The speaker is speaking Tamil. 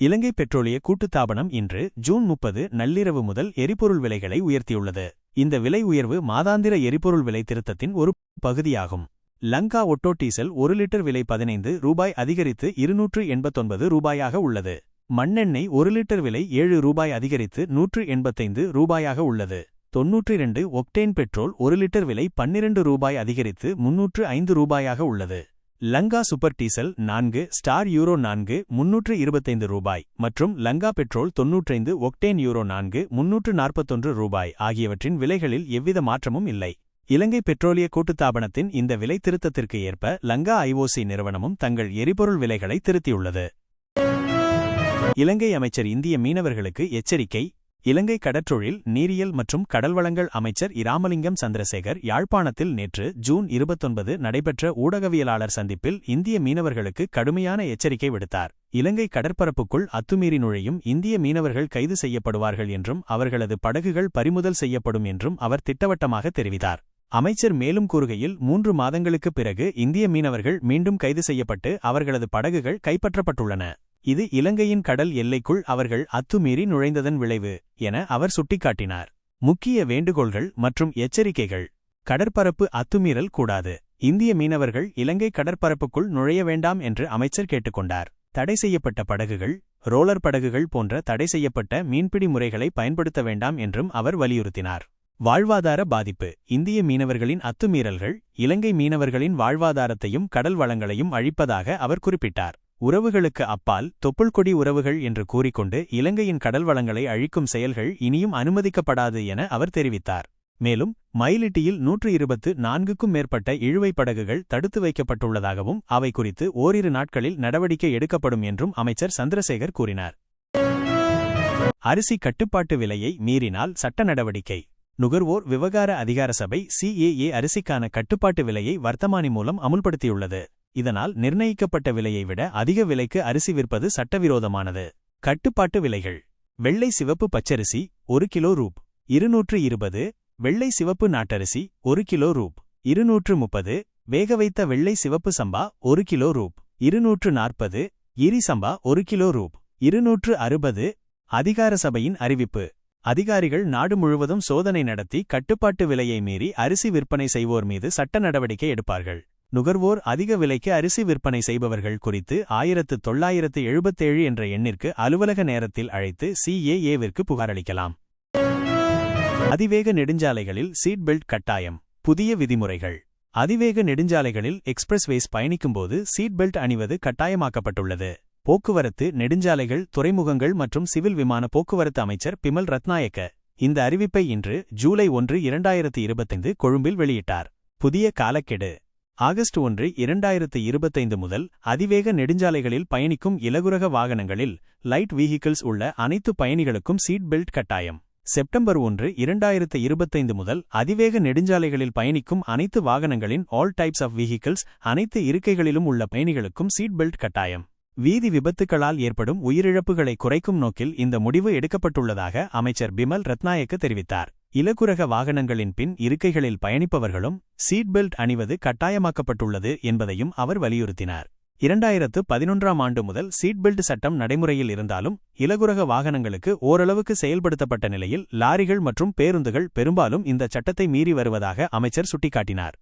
இலங்கை பெட்ரோலிய கூட்டுத்தாபனம் இன்று ஜூன் முப்பது நள்ளிரவு முதல் எரிபொருள் விலைகளை உயர்த்தியுள்ளது. இந்த விலை உயர்வு மாதாந்திர எரிபொருள் விலை திருத்தத்தின் ஒரு பகுதியாகும். லங்கா ஒட்டோ டீசல் ஒரு லிட்டர் விலை பதினைந்து ரூபாய் அதிகரித்து இருநூற்று எண்பத்தொன்பது ரூபாயாக உள்ளது. மண்ணெண்ணெய் ஒரு லிட்டர் விலை ஏழு ரூபாய் அதிகரித்து நூற்று எண்பத்தைந்து ரூபாயாக உள்ளது. தொன்னூற்றி இரண்டு ஒக்டேன் பெட்ரோல் ஒரு லிட்டர் விலை பன்னிரண்டு ரூபாய் அதிகரித்து முன்னூற்று ஐந்து ரூபாயாக உள்ளது. லங்கா சூப்பர் டீசல் நான்கு ஸ்டார் யூரோ நான்கு முன்னூற்று இருபத்தைந்து ரூபாய் மற்றும் லங்கா பெட்ரோல் தொன்னூற்றைந்து ஒக்டேன் யூரோ நான்கு முன்னூற்று நாற்பத்தொன்று ரூபாய் ஆகியவற்றின் விலைகளில் எவ்வித மாற்றமும் இல்லை. இலங்கை பெட்ரோலிய கூட்டுத்தாபனத்தின் இந்த விலை திருத்தத்திற்கு ஏற்ப லங்கா ஐஓசி நிறுவனமும் தங்கள் எரிபொருள் விலைகளை திருத்தியுள்ளது. இலங்கை அமைச்சர் இந்திய மீனவர்களுக்கு எச்சரிக்கை இலங்கை கடற்றொழில் நீரியல் மற்றும் கடல்வளங்கள் அமைச்சர் இராமலிங்கம் சந்திரசேகர் யாழ்ப்பாணத்தில் நேற்று ஜூன் இருபத்தொன்பது நடைபெற்ற ஊடகவியலாளர் சந்திப்பில் இந்திய மீனவர்களுக்கு கடுமையான எச்சரிக்கை விடுத்தார். இலங்கை கடற்பரப்புக்குள் அத்துமீறி நுழையும் இந்திய மீனவர்கள் கைது செய்யப்படுவார்கள் என்றும் அவர்களது படகுகள் பறிமுதல் செய்யப்படும் என்றும் அவர் திட்டவட்டமாக தெரிவித்தார். அமைச்சர் மேலும் கூறுகையில் மூன்று மாதங்களுக்குப் பிறகு இந்திய மீனவர்கள் மீண்டும் கைது செய்யப்பட்டு அவர்களது படகுகள் கைப்பற்றப்பட்டுள்ளன. இது இலங்கையின் கடல் எல்லைக்குள் அவர்கள் அத்துமீறி நுழைந்ததன் விளைவு என அவர் சுட்டிக்காட்டினார். முக்கிய வேண்டுகோள்கள் மற்றும் எச்சரிக்கைகள். கடற்பரப்பு அத்துமீறல் கூடாது. இந்திய மீனவர்கள் இலங்கை கடற்பரப்புக்குள் நுழைய வேண்டாம் என்று அமைச்சர் கேட்டுக்கொண்டார். தடை செய்யப்பட்ட படகுகள் ரோலர் படகுகள் போன்ற தடை செய்யப்பட்ட மீன்பிடி முறைகளை பயன்படுத்த வேண்டாம் என்றும் அவர் வலியுறுத்தினார். வாழ்வாதார பாதிப்பு. இந்திய மீனவர்களின் அத்துமீறல்கள் இலங்கை மீனவர்களின் வாழ்வாதாரத்தையும் கடல் வளங்களையும் அழிப்பதாக அவர் குறிப்பிட்டார். உறவுகளுக்கு அப்பால் தொப்புள்கொடி உறவுகள் என்று கூறிக்கொண்டு இலங்கையின் கடல் வளங்களை அழிக்கும் செயல்கள் இனியும் அனுமதிக்கப்படாது என அவர் தெரிவித்தார். மேலும் மயிலிட்டியில் நூற்று இருபத்து நான்குக்கும் மேற்பட்ட இழுவை படகுகள் தடுத்து வைக்கப்பட்டுள்ளதாகவும் அவை குறித்து ஓரிரு நாட்களில் நடவடிக்கை எடுக்கப்படும் என்றும் அமைச்சர் சந்திரசேகர் கூறினார். அரிசி கட்டுப்பாட்டு விலையை மீறினால் சட்ட நடவடிக்கை. நுகர்வோர் விவகார அதிகார சபை சிஏஏ அரிசிக்கான கட்டுப்பாட்டு விலையை வர்த்தமானி மூலம் அமுல்படுத்தியுள்ளது. இதனால் நிர்ணயிக்கப்பட்ட விலையை விட அதிக விலைக்கு அரிசி விற்பது சட்டவிரோதமானது. கட்டுப்பாட்டு விலைகள். வெள்ளை சிவப்பு பச்சரிசி ஒரு கிலோ ரூப். இருநூற்று இருபது. வெள்ளை சிவப்பு நாட்டரிசி ஒரு கிலோ ரூப். இருநூற்று முப்பது. வேக வைத்த வெள்ளை சிவப்பு சம்பா ஒரு கிலோ ரூப். இருநூற்று நாற்பது. இரி சம்பா ஒரு கிலோ ரூப். இருநூற்று அறுபது. அதிகார சபையின் அறிவிப்பு. அதிகாரிகள் நாடு முழுவதும் சோதனை நடத்தி கட்டுப்பாட்டு விலையை மீறி அரிசி விற்பனை செய்வோர் மீது சட்ட நடவடிக்கை எடுப்பார்கள். நுகர்வோர் அதிக விலைக்கு அரிசி விற்பனை செய்பவர்கள் குறித்து ஆயிரத்து தொள்ளாயிரத்து எழுபத்தேழு என்ற எண்ணிற்கு அலுவலக நேரத்தில் அழைத்து சிஏஏவிற்கு புகாரளிக்கலாம். அதிவேக நெடுஞ்சாலைகளில் சீட் பெல்ட் கட்டாயம். புதிய விதிமுறைகள். அதிவேக நெடுஞ்சாலைகளில் எக்ஸ்பிரஸ்வேஸ் பயணிக்கும்போது சீட் பெல்ட் அணிவது கட்டாயமாக்கப்பட்டுள்ளது. போக்குவரத்து நெடுஞ்சாலைகள் துறைமுகங்கள் மற்றும் சிவில் விமான போக்குவரத்து அமைச்சர் பிமல் ரத்நாயக்க இந்த அறிவிப்பை இன்று ஜூலை ஒன்று இரண்டாயிரத்து இருபத்தைந்து கொழும்பில் வெளியிட்டார். புதிய காலக்கெடு. ஆகஸ்ட் ஒன்று இரண்டாயிரத்து இருபத்தைந்து முதல் அதிவேக நெடுஞ்சாலைகளில் பயணிக்கும் இலகுரக வாகனங்களில் லைட் வெஹிக்கிள்ஸ் உள்ள அனைத்து பயணிகளுக்கும் சீட் பெல்ட் கட்டாயம். செப்டம்பர் ஒன்று இரண்டாயிரத்து இருபத்தைந்து முதல் அதிவேக நெடுஞ்சாலைகளில் பயணிக்கும் அனைத்து வாகனங்களின் ஆல் டைப்ஸ் ஆஃப் வெஹிக்கிள்ஸ் அனைத்து இருக்கைகளிலும் உள்ள பயணிகளுக்கும் சீட் பெல்ட் கட்டாயம். வீதி விபத்துக்களால் ஏற்படும் உயிரிழப்புகளை குறைக்கும் நோக்கில் இந்த முடிவு எடுக்கப்பட்டுள்ளதாக அமைச்சர் பிமல் ரத்நாயக்கு தெரிவித்தார். இலகுரக வாகனங்களின் பின் இருக்கைகளில் பயணிப்பவர்களும் சீட் பெல்ட் அணிவது கட்டாயமாக்கப்பட்டுள்ளது என்பதையும் அவர் வலியுறுத்தினார். இரண்டாயிரத்து பதினொன்றாம் ஆண்டு முதல் சீட் பெல்ட் சட்டம் நடைமுறையில் இருந்தாலும் இலகுரக வாகனங்களுக்கு ஓரளவுக்கு செயல்படுத்தப்பட்ட நிலையில் லாரிகள் மற்றும் பேருந்துகள் பெரும்பாலும் இந்த சட்டத்தை மீறி வருவதாக அமைச்சர் சுட்டிக்காட்டினார்.